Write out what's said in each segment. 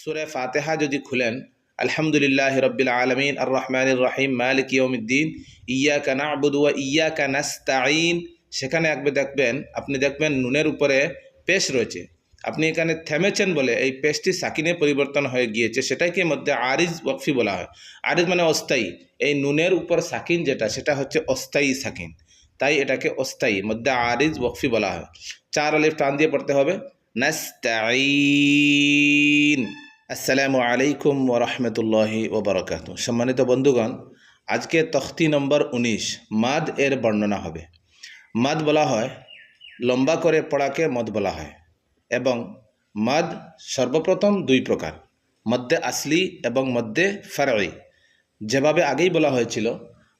সুরে ফাতেহা যদি খুলেন, আলহামদুলিল্লাহ রব্বিল আলমিন আর রহমান রহিম, মালিক ইয়মুদ্দিন ইয়া কানা আবুদুয়া ইয়া কানাস্তাইন সেখানে একবার দেখবেন, আপনি দেখবেন নুনের উপরে পেশ রয়েছে। আপনি এখানে থেমেছেন বলে এই পেশটি সাকিনে পরিবর্তন হয়ে গিয়েছে, সেটাকে মধ্যে আরিজ ওয়কফি বলা হয়। আরিজ মানে অস্থায়ী। এই নুনের উপর সাকিন যেটা, সেটা হচ্ছে অস্থায়ী সাকিন। তাই এটাকে অস্থায়ী, মধ্যে আরিজ ওয়কফি বলা হয়। চার আলিফ টান দিয়ে পড়তে হবে। নাস্তাইন আসসালামু আলাইকুম ওরহমতুল্লাহি ওবরকাত সম্মানিত বন্ধুগণ, আজকে তখতি নম্বর উনিশ, মাদ এর বর্ণনা হবে। মাদ বলা হয়, লম্বা করে পড়াকে মদ বলা হয় এবং মাদ সর্বপ্রথম দুই প্রকার মধ্যে আসলি এবং মধ্যে ফারই যেভাবে আগেই বলা হয়েছিল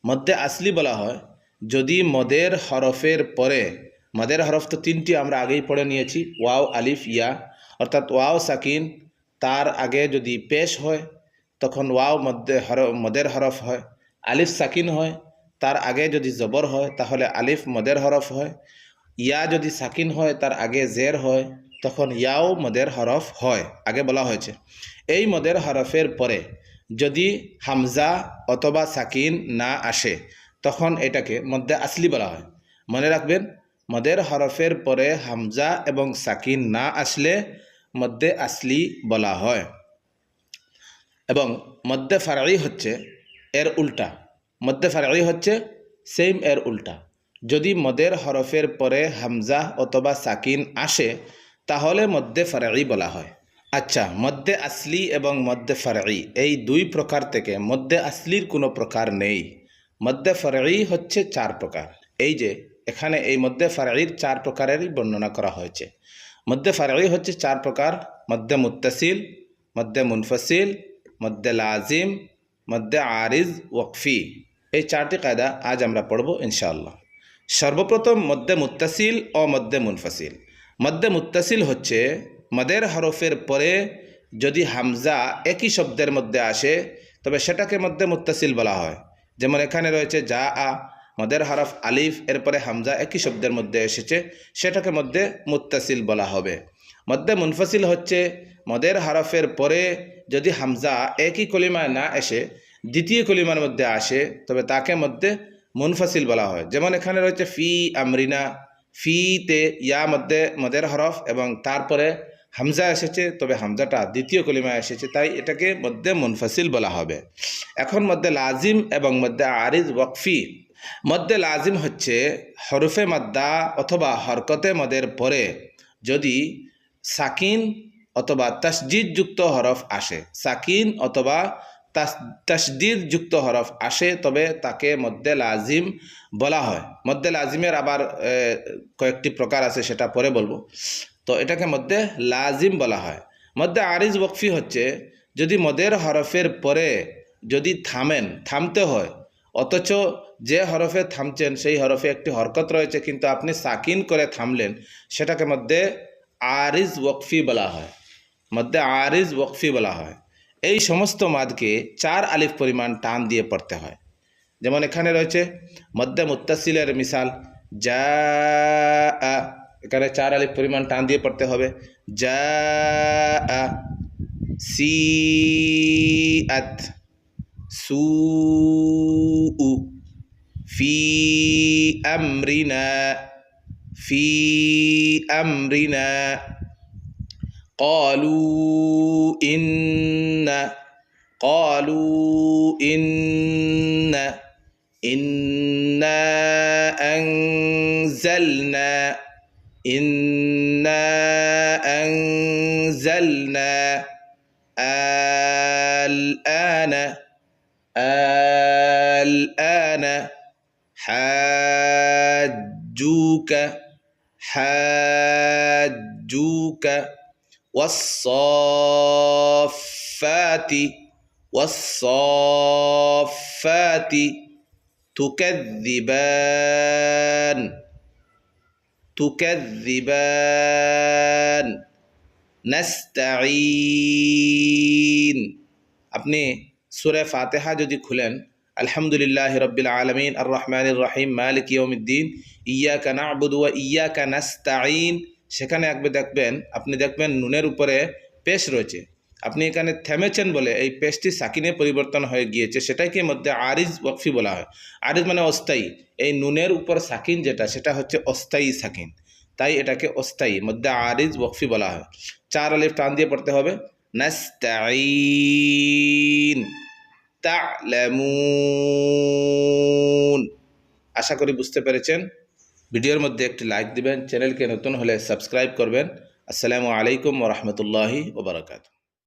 মধ্যে আসলি বলা হয়, যদি মদের হরফের পরে, মদের হরফ তো তিনটি আমরা আগেই পড়ে নিয়েছি, ওয়াও, আলিফ, ইয়া, অর্থাৎ ওয়াও, সাকিন তার আগে যদি পেশ হয়, তখন ওয়াও মধ্যে হর, মদের হরফ হয়। আলিফ সাকিন হয়, তার আগে যদি জবর হয়, তাহলে আলিফ মদের হরফ হয়। ইয়া যদি সাকিন হয়, তার আগে জের হয়, তখন ইয়াও মদের হরফ হয়, আগে বলা হয়েছে। এই মদের হরফের পরে যদি হামজা অথবা সাকিন না আসে, তখন এটাকে মধ্যে আসলি বলা হয়। মনে রাখবেন, মদের হরফের পরে হামজা এবং সাকিন না আসলে মধ্যে আসলি বলা হয়। এবং মধ্যে ফারাই হচ্ছে এর উল্টা। মধ্যে ফারাই হচ্ছে সেম এর উল্টা। যদি মদের হরফের পরে হামজা অথবা সাকিন আসে, তাহলে মধ্যে ফারাই বলা হয়। আচ্ছা মধ্যে আসলি এবং মধ্যে ফারাই এই দুই প্রকার থেকে মধ্যে আসলির কোনো প্রকার নেই। মধ্যে ফারাই হচ্ছে চার প্রকার। এই যে, এখানে এই মধ্যে ফারাইর চার প্রকারেরই বর্ণনা করা হয়েছে। মধ্যে ফারাই হচ্ছে চার প্রকার, মধ্যে মুত্তাসিল, মধ্যে মুনফসিল, মধ্যে লাজিম, মধ্যে আরিজ, ওয়কফি। এই চারটি কায়দা আজ আমরা পড়ব ইনশাআল্লাহ। সর্বপ্রথম মধ্যে মুত্তাসিল ও মধ্যে মুনফসিল। মধ্যে মুত্তাসিল হচ্ছে মদের হরফের পরে যদি হামজা একই শব্দের মধ্যে আসে, তবে সেটাকে মধ্যে মুত্তাসিল বলা হয়। যেমন এখানে রয়েছে যা, আ মদের হরফ আলিফ, এরপরে হামজা একই শব্দের মধ্যে এসেছে, সেটাকে মধ্যে মুত্তাসিল বলা হবে। মধ্যে মুনফাসিল হচ্ছে, মদের হরফের পরে যদি হামজা একই কলিমায় না এসে দ্বিতীয় কলিমার মধ্যে আসে, তবে তাকে মধ্যে মুনফাসিল বলা হয়। যেমন এখানে রয়েছে ফি আমরিনা, ফিতে ইয়া মধ্যে মদের হরফ এবং তারপরে হামজা এসেছে, তবে হামজাটা দ্বিতীয় কলিমায় এসেছে, তাই এটাকে মধ্যে মুনফাসিল বলা হবে। এখন মধ্যে লাজিম এবং মধ্যে আরিজ ওয়কফি মধ্যে লাজিম হচ্ছে হরফে মাদ্দা অথবা হরকতে মদের পরে যদি সাকিন অথবা যুক্ত হরফ আসে। সাকিন অথবা যুক্ত হরফ আসে তবে তাকে মধ্যে লাজিম বলা হয়। মধ্যে লাজিমের আবার কয়েকটি প্রকার আছে সেটা পরে বলব। তো এটাকে মধ্যে লাজিম বলা হয়। মধ্যে আরিজ বকফি হচ্ছে যদি মদের হরফের পরে যদি থামেন, থামতে হয়, অথচ যে হরফে থামছেন, সেই হরফে একটি হরকত রয়েছে, কিন্তু আপনি সাকিন করে থামলেন, সেটাকে মধ্যে আরিজ ওয়কফি বলা হয়। মধ্যে আরিজ ওয়কফি বলা হয়। এই সমস্ত মাদকে চার আলিফ পরিমাণ টান দিয়ে পড়তে হয়। যেমন এখানে রয়েছে, মধ্যে মুত্তাসিলের মিসাল, যা এখানে চার আলিফ পরিমাণ টান দিয়ে পড়তে হবে। যা সি আত, সু في أمرنا في أمرنا. قالوا إن قالوا إن إنا أنزلنا إنا أنزلنا. الآن الآن. حاجوك حاجوك والصافات والصافات تكذبان تكذبان نستعين আপনি সুরে ফাতেহা যদি খুলেন আলহামদুলিল্লাহ রব্বিল আলমিন আর রহমান রহিম, মালিক ইয়মুদ্দিন ইয়া কানা আবুদুয়া ইয়া কানাস্তাইন সেখানে একবার দেখবেন, আপনি দেখবেন নুনের উপরে পেশ রয়েছে। আপনি এখানে থেমেছেন বলে এই পেশটি সাকিনে পরিবর্তন হয়ে গিয়েছে, সেটাকে মধ্যে আরিজ ওয়াকফি বলা হয়। আরিজ মানে অস্থায়ী। এই নুনের উপর সাকিন যেটা, সেটা হচ্ছে অস্থায়ী সাকিন। তাই এটাকে অস্থায়ী, মধ্যে আরিজ ওয়াকফি বলা হয়। চার আলিফ টান দিয়ে পড়তে হবে। নাস্তাইন তা'লামুন আশা করি বুঝতে পেরেছেন। ভিডিওর মধ্যে একটি লাইক দিবেন, চ্যানেলকে নতুন হলে সাবস্ক্রাইব করবেন। আসসালামু আলাইকুম ওরহমতুল্লাহি ওবরাকাতু